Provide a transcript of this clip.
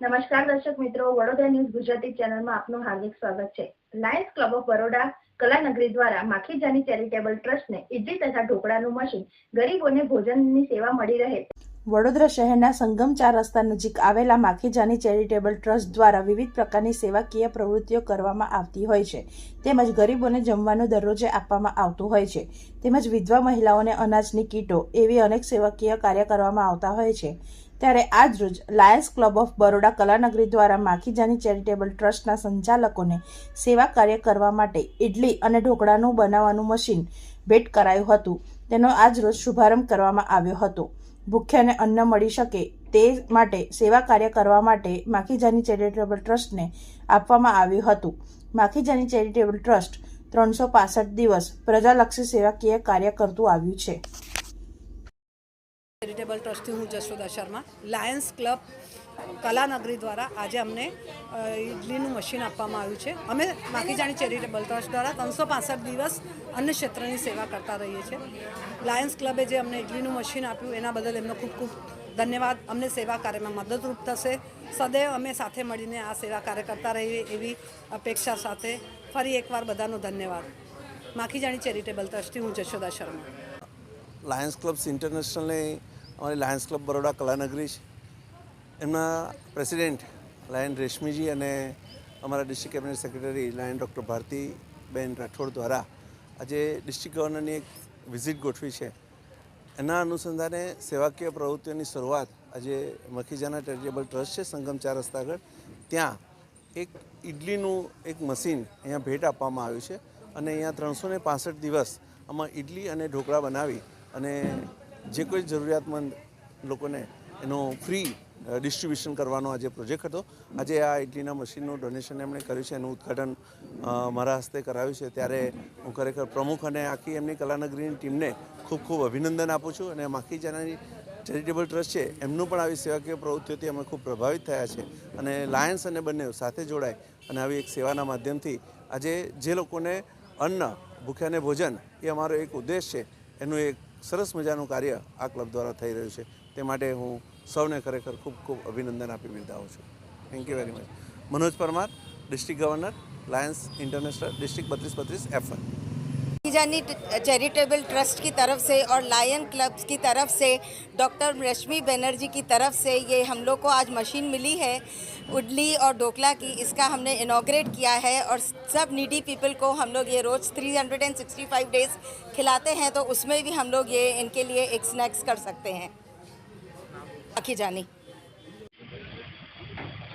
નમસ્કાર દર્શક મિત્રો, વડોદરા ન્યૂઝ ગુજરાતી ચેનલમાં આપનું હાર્દિક સ્વાગત છે. Lions Club of Baroda Kalanagari દ્વારા માખીજાની ચેરિટેબલ ટ્રસ્ટને ઇડલી તથા ઢોકળાનું મશીન ગરીબોને ભોજનની સેવા મળી રહે વડોદરા શહેરના સંગમ ચાર રસ્તા નજીક આવેલા માખીજાની ચેરિટેબલ ટ્રસ્ટ દ્વારા વિવિધ પ્રકારની સેવાકીય પ્રવૃત્તિઓ કરવામાં આવતી હોય છે. તેમજ ગરીબોને જમવાનું દરરોજે આપવામાં આવતું હોય છે. તેમજ વિધવા મહિલાઓને અનાજની કીટો એવી અનેક સેવાકીય કાર્ય કરવામાં આવતા હોય છે. ત્યારે આજ રોજ Lions Club of Baroda Kalanagari દ્વારા માખીજાની ચેરિટેબલ ટ્રસ્ટના સંચાલકોને સેવા કાર્ય કરવા માટે ઇડલી અને ઢોકળાનું બનાવવાનું મશીન ભેટ કરાયું હતું. તેનો આજ રોજ શુભારંભ કરવામાં આવ્યો હતો. ભૂખ્યાને અન્ન મળી શકે તે માટે સેવા કાર્ય કરવા માટે માખીજાની ચેરિટેબલ ટ્રસ્ટને આપવામાં આવ્યું હતું. માખીજાની ચેરિટેબલ ટ્રસ્ટ ત્રણસો પાસઠ દિવસ પ્રજાલક્ષી સેવાકીય કાર્ય કરતું આવ્યું છે. ચેરિટેબલ ટ્રસ્ટથી હું જશોદા શર્મા લાયન્સ ક્લબ કલાનગરી દ્વારા આજે અમને ઇડલીનું મશીન આપવામાં આવ્યું છે. અમે માખીજાણી ચેરિટેબલ ટ્રસ્ટ દ્વારા ત્રણસો પાસઠ દિવસ અન્ય ક્ષેત્રની સેવા કરતા રહીએ છીએ. લાયન્સ ક્લબે જે અમને ઇડલીનું મશીન આપ્યું, એના બદલ એમનો ખૂબ ખૂબ ધન્યવાદ. અમને સેવા કાર્યમાં મદદરૂપ થશે. સદૈવ અમે સાથે મળીને આ સેવા કાર્ય કરતા રહીએ એવી અપેક્ષા સાથે ફરી એકવાર બધાનો ધન્યવાદ. માખીજાણી ચેરિટેબલ ટ્રસ્ટથી હું જશોદા શર્મા. લાયન્સ ક્લબ્સ ઇન્ટરનેશનલની, અમારી લાયન્સ ક્લબ બરોડા કલાનગરી છે. એમના પ્રેસિડેન્ટ લાયન રેશમીજી અને અમારા district cabinet secretary lion doctor Bhartiben Rathod દ્વારા આજે ડિસ્ટ્રિક્ટ ગવર્નરની એક વિઝિટ ગોઠવી છે. એના અનુસંધાને સેવાકીય પ્રવૃત્તિઓની શરૂઆત આજે મખીજાના ચેરિટેબલ ટ્રસ્ટ છે, સંગમ ચાર રસ્તા આગળ. ત્યાં એક ઇડલીનું એક મશીન અહીંયા ભેટ આપવામાં આવ્યું છે અને અહીંયા ત્રણસો ને પાસઠ દિવસ આમાં ઇડલી અને ઢોકળા બનાવી અને જે કોઈ જરૂરિયાતમંદ લોકોને એનો ફ્રી ડિસ્ટ્રીબ્યુશન કરવાનો આજે પ્રોજેક્ટ હતો. આજે આ ઇડલીના મશીનનું ડોનેશન એમણે કર્યું છે, એનું ઉદ્ઘાટન મારા હસ્તે કરાવ્યું છે. ત્યારે હું ખરેખર પ્રમુખ અને આખી એમની કલાનગરીની ટીમને ખૂબ ખૂબ અભિનંદન આપું છું અને માખી જાનાની ચેરિટેબલ ટ્રસ્ટ છે, એમનું પણ આવી સેવાકીય પ્રવૃત્તિઓથી અમે ખૂબ પ્રભાવિત થયા છે. અને લાયન્સ અને બંને સાથે જોડાય અને આવી એક સેવાના માધ્યમથી આજે જે લોકોને અન્ન, ભૂખ્યાને ભોજન એ અમારો એક ઉદ્દેશ છે, એનું એક સરસ મજાનું કાર્ય આ ક્લબ દ્વારા થઈ રહ્યું છે. તે માટે હું સૌને ખરેખર ખૂબ ખૂબ અભિનંદન આપી બિરદાવું છું. Thank you very much Manoj Parmar, district governor, Lions International, district બત્રીસ બત્રીસ એફ जानी चैरिटेबल ट्रस्ट की तरफ़ से और लायन क्लब्स की तरफ़ से, डॉक्टर रश्मि बनर्जी की तरफ़ से ये हम लोग को आज मशीन मिली है उडली और ढोकला की। इसका हमने इनाग्रेट किया है और सब नीडी पीपल को हम लोग ये रोज़ 365 डेज़ खिलाते हैं तो उसमें भी हम लोग ये इनके लिए एक स्नैक्स कर सकते हैं। आखी जानी।